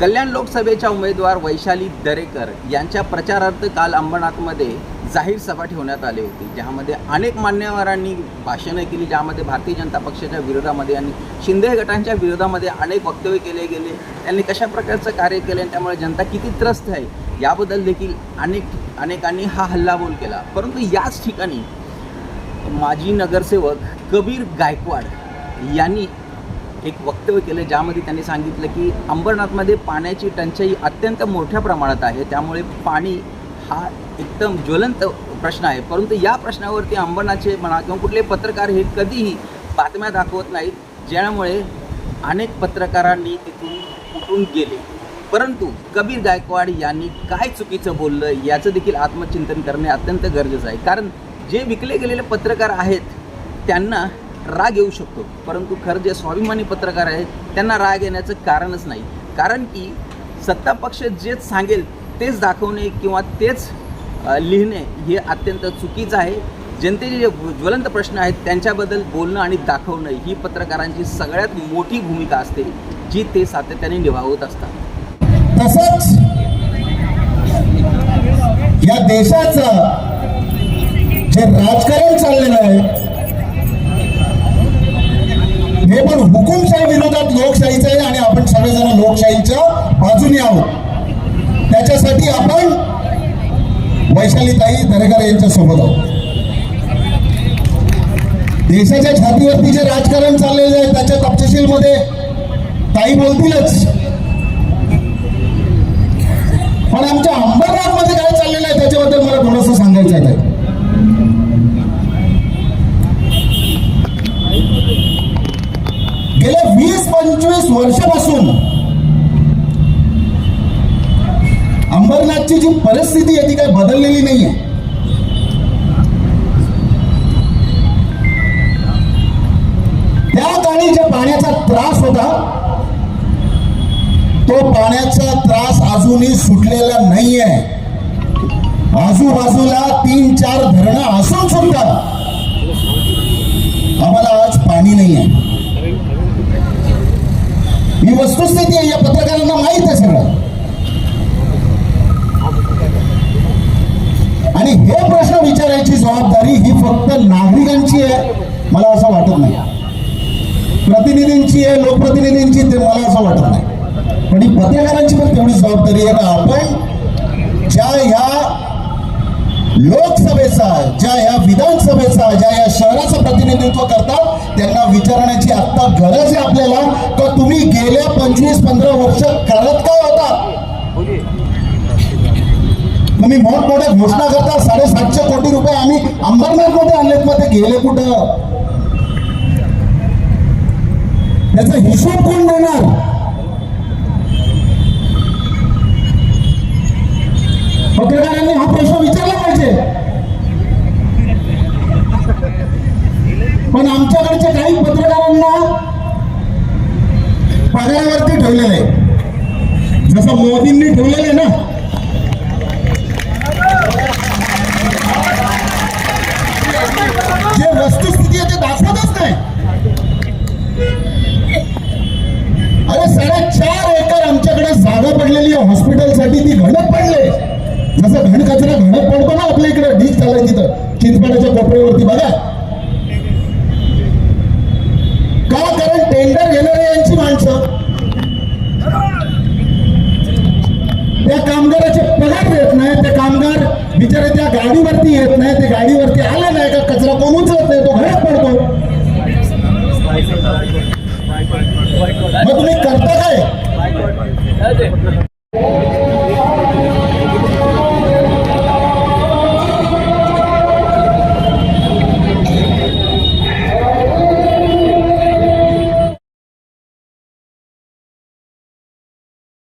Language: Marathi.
कल्याण लोकसभेच्या उमेदवार वैशाली दरेकर यांच्या प्रचारार्थ काल अंबरनाथमध्ये जाहीर सभा ठेवण्यात आली होती ज्यामध्ये अनेक मान्यवरांनी भाषणं केली ज्यामध्ये भारतीय जनता पक्षाच्या विरोधामध्ये आणि शिंदे गटांच्या विरोधामध्ये अनेक वक्तव्य केले गेले. त्यांनी कशा प्रकारचं कार्य केलं आणि त्यामुळे जनता किती त्रस्त आहे याबद्दल देखील अनेक अनेकांनी हा हल्लाबोल केला. परंतु याच ठिकाणी माजी नगरसेवक कबीर गायकवाड यांनी एक वक्तव्य केलं ज्यामध्ये त्यांनी सांगितलं की अंबरनाथमध्ये पाण्याची टंचाई अत्यंत मोठ्या प्रमाणात आहे. त्यामुळे पाणी हा एकदम ज्वलंत प्रश्न आहे. परंतु या प्रश्नावरती अंबरनाथचे म्हणा किंवा कुठले पत्रकार हे कधीही बातम्या दाखवत नाहीत ज्यामुळे अनेक पत्रकारांनी तिथून उठून गेले. परंतु कबीर गायकवाड यांनी काय चुकीचं बोललं याचं देखील आत्मचिंतन करणे अत्यंत गरजेचं आहे. कारण जे विकले गेलेले पत्रकार आहेत त्यांना राग येऊ शकतो. परंतु खरं जे स्वाभिमानी पत्रकार आहेत त्यांना राग येण्याचं कारणच नाही. कारण की सत्ता पक्ष जेच सांगेल तेच दाखवणे किंवा तेच लिहिणे हे अत्यंत चुकीचं आहे. जनतेचे जे ज्वलंत प्रश्न आहेत त्यांच्याबद्दल बोलणं आणि दाखवणं ही पत्रकारांची सगळ्यात मोठी भूमिका असते जी ते सातत्याने निभावत असतात. तसंच या देशाचं जे राजकारण चाललेलं आहे हे पण हुकुमशाही विरोधात लोकशाहीचं आहे आणि आपण सगळेजण लोकशाहीच्या बाजूने आहोत. त्याच्यासाठी आपण वैशालीताई दरेकर यांच्या सोबत आहोत. देशाच्या छातीवरती जे राजकारण चाललेलं आहे त्याच्या तपशीलमध्ये ताई बोलतीलच. पण आमच्या अंबरनाथमध्ये काय चाललं आहे त्याच्याबद्दल मला थोडंसं सांगायचं आहे ताई. गेल्या वीस पंचवीस वर्षापासून अंबरनाथची जी परिस्थिती आहे ती काही बदललेली नाहीये. त्या काळी ज्या पाण्याचा त्रास होता तो पाण्याचा त्रास अजूनही सुटलेला नाहीये. आजूबाजूला तीन चार धरणं असून सुद्धा आम्हाला आज पाणी नाहीये ही वस्तुस्थिती आहे या पत्रकारांना माहीत आहे सगळं आणि हे प्रश्न विचारायची जबाबदारी ही फक्त नागरिकांची आहे मला असं वाटत नाही. प्रतिनिधींची आहे लोकप्रतिनिधींची ते मला असं वाटत नाही. पण ही पत्रकारांची पण तेवढी जबाबदारी आहे. का आपण ज्या ह्या लोकसभेचा ज्या ह्या विधानसभेचा ज्या या शहराचं प्रतिनिधित्व करतात त्यांना विचारण्याची आत्ता गरज आहे आपल्याला. का तुम्ही गेल्या पंचवीस पंधरा वर्ष करत का तुम्ही मोठमोठ्या घोषणा करता साडेसातशे कोटी रुपये आम्ही अंबरनाथमध्ये आणलेत. मग ते गेले कुठं? त्याचा हिशोब कोण देणार? पत्रकारांनी हा प्रश्न विचारला पाहिजे. पण आमच्याकडच्या काही पत्रकारांना पगारावरती ठेवलेलं आहे. जसं मोदींनी ठेवलेलं आहे ना जे वस्तुस्थिती आहे ते दाखवतच नाही. अरे साडेचार एकर आमच्याकडे जागा पडलेली आहे. हॉस्पिटलसाठी ती घडत पडले. जसं घण कचरा घडत पडतो ना आपल्या इकडे ढीक चालाय तिथं. चिंचपाड्याच्या कोपऱ्यावरती बघा. का कारण टेंडर घेणारे यांची माणसं? त्या कामगाराचे पगार देत नाही. ते कामगार बिचारे त्या गाडीवरती येत नाही. ते गाडीवरती आले नाही. कचरा कोण उचलत नाही तो घडत पडतो. मग तुम्ही करता काय?